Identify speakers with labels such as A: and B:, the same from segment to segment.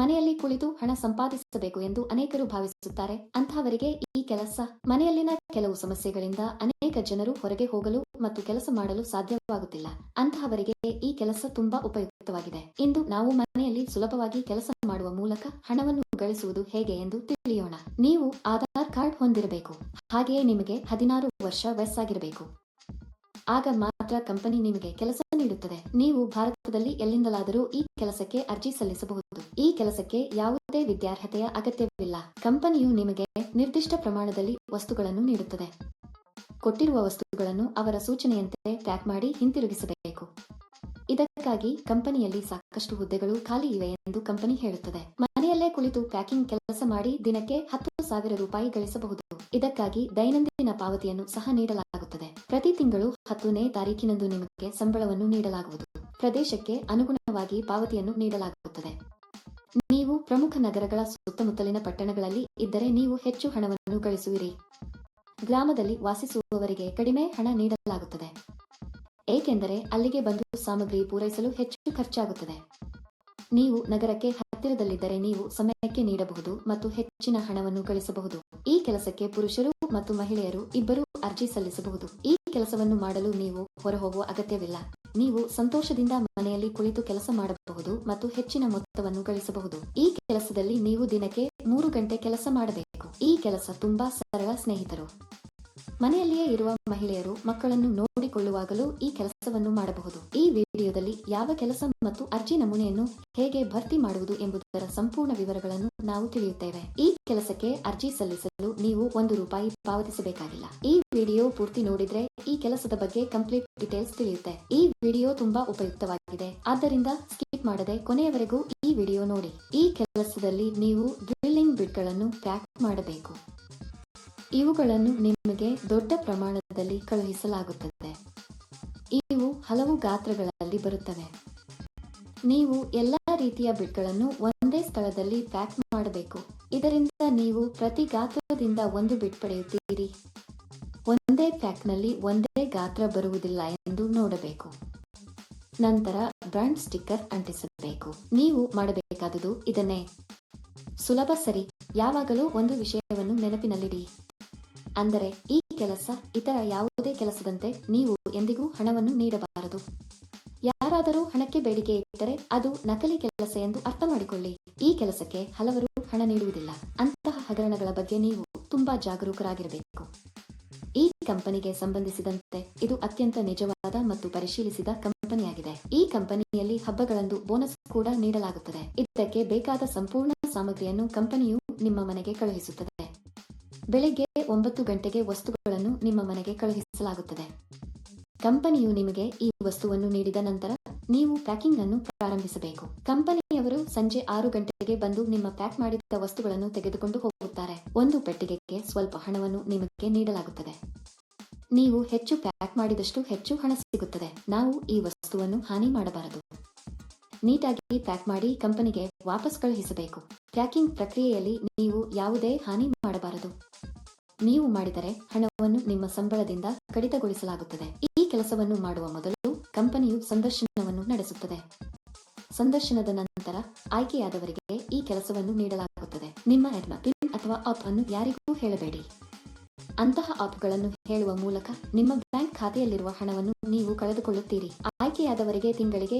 A: ಮನೆಯಲ್ಲಿ ಕುಳಿತು ಹಣ ಸಂಪಾದಿಸಬೇಕು ಎಂದು ಅನೇಕರು ಭಾವಿಸುತ್ತಾರೆ. ಅಂತಹವರಿಗೆ ಈ ಕೆಲಸ ಮನೆಯಲ್ಲಿನ ಕೆಲವು ಸಮಸ್ಯೆಗಳಿಂದ ಅನೇಕ ಜನರು ಹೊರಗೆ ಹೋಗಲು ಮತ್ತು ಕೆಲಸ ಮಾಡಲು ಸಾಧ್ಯವಾಗುತ್ತಿಲ್ಲ. ಅಂತಹವರಿಗೆ ಈ ಕೆಲಸ ತುಂಬಾ ಉಪಯುಕ್ತವಾಗಿದೆ. ಇಂದು ನಾವು ಮನೆಯಲ್ಲಿ ಸುಲಭವಾಗಿ ಕೆಲಸ ಮಾಡುವ ಮೂಲಕ ಹಣವನ್ನು ಗಳಿಸುವುದು ಹೇಗೆ ಎಂದು ತಿಳಿಯೋಣ. ನೀವು ಆಧಾರ್ ಕಾರ್ಡ್ ಹೊಂದಿರಬೇಕು. ಹಾಗೆಯೇ ನಿಮಗೆ ಹದಿನಾರು ವರ್ಷ ವಯಸ್ಸಾಗಿರಬೇಕು. ಆಗ ಮಾತ್ರ ಕಂಪನಿ ನಿಮಗೆ ಕೆಲಸ ನೀಡುತ್ತದೆ. ನೀವು ಭಾರತದಲ್ಲಿ ಎಲ್ಲಿಂದಲಾದರೂ ಈ ಕೆಲಸಕ್ಕೆ ಅರ್ಜಿ ಸಲ್ಲಿಸಬಹುದು. ಈ ಕೆಲಸಕ್ಕೆ ಯಾವುದೇ ವಿದ್ಯಾರ್ಹತೆಯ ಅಗತ್ಯವಿಲ್ಲ. ಕಂಪನಿಯು ನಿಮಗೆ ನಿರ್ದಿಷ್ಟ ಪ್ರಮಾಣದಲ್ಲಿ ವಸ್ತುಗಳನ್ನು ನೀಡುತ್ತದೆ. ಕೊಟ್ಟಿರುವ ವಸ್ತುಗಳನ್ನು ಅವರ ಸೂಚನೆಯಂತೆ ಪ್ಯಾಕ್ ಮಾಡಿ ಹಿಂತಿರುಗಿಸಬೇಕು. ಇದಕ್ಕಾಗಿ ಕಂಪನಿಯಲ್ಲಿ ಸಾಕಷ್ಟು ಹುದ್ದೆಗಳು ಖಾಲಿ ಇವೆ ಎಂದು ಕಂಪನಿ ಹೇಳುತ್ತದೆ. ಕುಳಿತು ಪ್ಯಾಕಿಂಗ್ ಕೆಲಸ ಮಾಡಿ ದಿನಕ್ಕೆ ಹತ್ತು ಸಾವಿರ ರೂಪಾಯಿ ಗಳಿಸಬಹುದು. ಇದಕ್ಕಾಗಿ ದೈನಂದಿನ ಪಾವತಿಯನ್ನು ಸಹ ನೀಡಲಾಗುತ್ತದೆ. ಪ್ರತಿ ತಿಂಗಳು ಹತ್ತನೇ ತಾರೀಕಿನಂದು ನಿಮಗೆ ಸಂಬಳವನ್ನು ನೀಡಲಾಗುವುದು. ಪ್ರದೇಶಕ್ಕೆ ಅನುಗುಣವಾಗಿ ಪಾವತಿಯನ್ನು ನೀಡಲಾಗುತ್ತದೆ. ನೀವು ಪ್ರಮುಖ ನಗರಗಳ ಸುತ್ತಮುತ್ತಲಿನ ಪಟ್ಟಣಗಳಲ್ಲಿ ಇದ್ದರೆ ನೀವು ಹೆಚ್ಚು ಹಣವನ್ನು ಗಳಿಸುವಿರಿ. ಗ್ರಾಮದಲ್ಲಿ ವಾಸಿಸುವವರಿಗೆ ಕಡಿಮೆ ಹಣ ನೀಡಲಾಗುತ್ತದೆ. ಏಕೆಂದರೆ ಅಲ್ಲಿಗೆ ಬಂದು ಸಾಮಗ್ರಿ ಪೂರೈಸಲು ಹೆಚ್ಚು ಖರ್ಚಾಗುತ್ತದೆ. ನೀವು ನಗರಕ್ಕೆ ಹತ್ತಿರದಲ್ಲಿದ್ದರೆ ನೀವು ಸಮಯಕ್ಕೆ ನೀಡಬಹುದು ಮತ್ತು ಹೆಚ್ಚಿನ ಹಣವನ್ನು ಗಳಿಸಬಹುದು. ಈ ಕೆಲಸಕ್ಕೆ ಪುರುಷರು ಮತ್ತು ಮಹಿಳೆಯರು ಇಬ್ಬರೂ ಅರ್ಜಿ ಸಲ್ಲಿಸಬಹುದು. ಈ ಕೆಲಸವನ್ನು ಮಾಡಲು ನೀವು ಹೊರಹೋಗುವ ಅಗತ್ಯವಿಲ್ಲ. ನೀವು ಸಂತೋಷದಿಂದ ಮನೆಯಲ್ಲಿ ಕುಳಿತು ಕೆಲಸ ಮಾಡಬಹುದು ಮತ್ತು ಹೆಚ್ಚಿನ ಮೊತ್ತವನ್ನು ಗಳಿಸಬಹುದು. ಈ ಕೆಲಸದಲ್ಲಿ ನೀವು ದಿನಕ್ಕೆ ಮೂರು ಗಂಟೆ ಕೆಲಸ ಮಾಡಬೇಕು. ಈ ಕೆಲಸ ತುಂಬಾ ಸರಳ ಸ್ನೇಹಿತರು. ಮನೆಯಲ್ಲಿಯೇ ಇರುವ ಮಹಿಳೆಯರು ಮಕ್ಕಳನ್ನು ನೋಡಿಕೊಳ್ಳುವಾಗಲೂ ಈ ಕೆಲಸವನ್ನು ಮಾಡಬಹುದು. ಈ ವಿಡಿಯೋದಲ್ಲಿ ಯಾವ ಕೆಲಸ ಮತ್ತು ಅರ್ಜಿ ನಮೂನೆಯನ್ನು ಹೇಗೆ ಭರ್ತಿ ಮಾಡುವುದು ಎಂಬುದರ ಸಂಪೂರ್ಣ ವಿವರಗಳನ್ನು ನಾವು ತಿಳಿಯುತ್ತೇವೆ. ಈ ಕೆಲಸಕ್ಕೆ ಅರ್ಜಿ ಸಲ್ಲಿಸಲು ನೀವು ಒಂದು ರೂಪಾಯಿ ಪಾವತಿಸಬೇಕಾಗಿಲ್ಲ. ಈ ವಿಡಿಯೋ ಪೂರ್ತಿ ನೋಡಿದ್ರೆ ಈ ಕೆಲಸದ ಬಗ್ಗೆ ಕಂಪ್ಲೀಟ್ ಡೀಟೇಲ್ಸ್ ತಿಳಿಯುತ್ತೆ. ಈ ವಿಡಿಯೋ ತುಂಬಾ ಉಪಯುಕ್ತವಾಗಿದೆ. ಆದ್ದರಿಂದ ಸ್ಕಿಪ್ ಮಾಡದೆ ಕೊನೆಯವರೆಗೂ ಈ ವಿಡಿಯೋ ನೋಡಿ. ಈ ಕೆಲಸದಲ್ಲಿ ನೀವು ಡ್ರಿಲ್ಲಿಂಗ್ ಬಿಡ್ಗಳನ್ನು ಪ್ಯಾಕ್ ಮಾಡಬೇಕು. ಇವುಗಳನ್ನು ನಿಮಗೆ ದೊಡ್ಡ ಪ್ರಮಾಣದಲ್ಲಿ ಕಳುಹಿಸಲಾಗುತ್ತದೆ. ಇವು ಹಲವು ಗಾತ್ರಗಳಲ್ಲಿ ಬರುತ್ತವೆ. ನೀವು ಎಲ್ಲಾ ರೀತಿಯ ಬಿಟ್ಗಳನ್ನು ಒಂದೇ ಸ್ಥಳದಲ್ಲಿ ಪ್ಯಾಕ್ ಮಾಡಬೇಕು. ಇದರಿಂದ ನೀವು ಪ್ರತಿ ಗಾತ್ರದಿಂದ ಒಂದು ಬಿಟ್ ಪಡೆಯುತ್ತೀರಿ. ಒಂದೇ ಪ್ಯಾಕ್ನಲ್ಲಿ ಒಂದೇ ಗಾತ್ರ ಬರುವುದಿಲ್ಲ ಎಂದು ನೋಡಬೇಕು. ನಂತರ ಬ್ರಾಂಡ್ ಸ್ಟಿಕ್ಕರ್ ಅಂಟಿಸಬೇಕು. ನೀವು ಮಾಡಬೇಕಾದುದು ಇದನ್ನೇ. ಸುಲಭ ಸರಿ. ಯಾವಾಗಲೂ ಒಂದು ವಿಷಯವನ್ನು ನೆನಪಿನಲ್ಲಿಡಿ. ಅಂದರೆ ಈ ಕೆಲಸ ಇತರ ಯಾವುದೇ ಕೆಲಸದಂತೆ ನೀವು ಎಂದಿಗೂ ಹಣವನ್ನು ನೀಡಬಾರದು. ಯಾರಾದರೂ ಹಣಕ್ಕೆ ಬೇಡಿಕೆ ಇಟ್ಟರೆ ಅದು ನಕಲಿ ಕೆಲಸ ಎಂದು ಅರ್ಥ ಮಾಡಿಕೊಳ್ಳಿ ಈ ಕೆಲಸಕ್ಕೆ ಹಲವರು ಹಣ ನೀಡುವುದಿಲ್ಲ. ಅಂತಹ ಹಗರಣಗಳ ಬಗ್ಗೆ ನೀವು ತುಂಬಾ ಜಾಗರೂಕರಾಗಿರಬೇಕು. ಈ ಕಂಪನಿಗೆ ಸಂಬಂಧಿಸಿದಂತೆ ಇದು ಅತ್ಯಂತ ನಿಜವಾದ ಮತ್ತು ಪರಿಶೀಲಿಸಿದ ಕಂಪನಿಯಾಗಿದೆ. ಈ ಕಂಪನಿಯಲ್ಲಿ ಹಬ್ಬಗಳಂದು ಬೋನಸ್ ಕೂಡ ನೀಡಲಾಗುತ್ತದೆ. ಇದಕ್ಕೆ ಬೇಕಾದ ಸಂಪೂರ್ಣ ಸಾಮಗ್ರಿಯನ್ನು ಕಂಪನಿಯು ನಿಮ್ಮ ಮನೆಗೆ ಕಳುಹಿಸುತ್ತದೆ. ಬೆಳಿಗ್ಗೆ ಒಂಬತ್ತು ಗಂಟೆಗೆ ವಸ್ತುಗಳನ್ನು ನಿಮ್ಮ ಮನೆಗೆ ಕಳುಹಿಸಲಾಗುತ್ತದೆ. ಕಂಪನಿಯು ನಿಮಗೆ ಈ ವಸ್ತುವನ್ನು ನೀಡಿದ ನಂತರ ನೀವು ಪ್ಯಾಕಿಂಗ್ ಅನ್ನು ಪ್ರಾರಂಭಿಸಬೇಕು. ಕಂಪನಿಯವರು ಸಂಜೆ ಆರು ಗಂಟೆಗೆ ಬಂದು ನಿಮ್ಮ ಪ್ಯಾಕ್ ಮಾಡಿದ ವಸ್ತುಗಳನ್ನು ತೆಗೆದುಕೊಂಡು ಹೋಗುತ್ತಾರೆ. ಒಂದು ಪೆಟ್ಟಿಗೆಗೆ ಸ್ವಲ್ಪ ಹಣವನ್ನು ನಿಮಗೆ ನೀಡಲಾಗುತ್ತದೆ. ನೀವು ಹೆಚ್ಚು ಪ್ಯಾಕ್ ಮಾಡಿದಷ್ಟು ಹೆಚ್ಚು ಹಣ ಸಿಗುತ್ತದೆ. ನಾವು ಈ ವಸ್ತುವನ್ನು ಹಾನಿ ಮಾಡಬಾರದು. ನೀಟಾಗಿ ಪ್ಯಾಕ್ ಮಾಡಿ ಕಂಪನಿಗೆ ವಾಪಸ್ ಕಳುಹಿಸಬೇಕು. ಪ್ಯಾಕಿಂಗ್ ಪ್ರಕ್ರಿಯೆಯಲ್ಲಿ ನೀವು ಯಾವುದೇ ಹಾನಿ ಮಾಡಬಾರದು. ನೀವು ಮಾಡಿದರೆ ಹಣವನ್ನು ನಿಮ್ಮ ಸಂಬಳದಿಂದ ಕಡಿತಗೊಳಿಸಲಾಗುತ್ತದೆ. ಈ ಕೆಲಸವನ್ನು ಮಾಡುವ ಮೊದಲು ಕಂಪನಿಯು ಸಂದರ್ಶನವನ್ನು ನಡೆಸುತ್ತದೆ. ಸಂದರ್ಶನದ ನಂತರ ಆಯ್ಕೆಯಾದವರಿಗೆ ಈ ಕೆಲಸವನ್ನು ನೀಡಲಾಗುತ್ತದೆ. ನಿಮ್ಮ ಎಡ್ಮ ಪಿನ್ ಅಥವಾ ಆಪ್ ಅನ್ನು ಯಾರಿಗೂ ಹೇಳಬೇಡಿ. ಅಂತಹ ಆಪ್ಗಳನ್ನು ಹೇಳುವ ಮೂಲಕ ನಿಮ್ಮ ಬ್ಯಾಂಕ್ ಖಾತೆಯಲ್ಲಿರುವ ಹಣವನ್ನು ನೀವು ಕಳೆದುಕೊಳ್ಳುತ್ತೀರಿ. ಆಯ್ಕೆಯಾದವರಿಗೆ ತಿಂಗಳಿಗೆ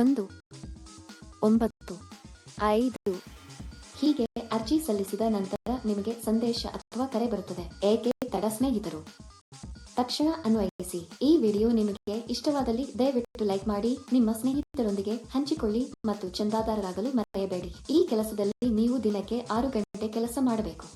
A: ಒಂದು, ಒಂಬತ್ತು, ಐದು. ಹೀಗೆ ಅರ್ಜಿ ಸಲ್ಲಿಸಿದ ನಂತರ ನಿಮಗೆ ಸಂದೇಶ ಅಥವಾ ಕರೆ ಬರುತ್ತದೆ. ಏಕೆ ತಡ ಸ್ನೇಹಿತರು? ತಕ್ಷಣ ಅನ್ವಯಿಸಿ. ಈ ವಿಡಿಯೋ ನಿಮಗೆ ಇಷ್ಟವಾದಲ್ಲಿ ದಯವಿಟ್ಟು ಲೈಕ್ ಮಾಡಿ, ನಿಮ್ಮ ಸ್ನೇಹಿತರೊಂದಿಗೆ ಹಂಚಿಕೊಳ್ಳಿ ಮತ್ತು ಚಂದಾದಾರರಾಗಲು ಮರೆಯಬೇಡಿ. ಈ ಕೆಲಸದಲ್ಲಿ ನೀವು ದಿನಕ್ಕೆ ಆರು ಗಂಟೆ ಕೆಲಸ ಮಾಡಬೇಕು.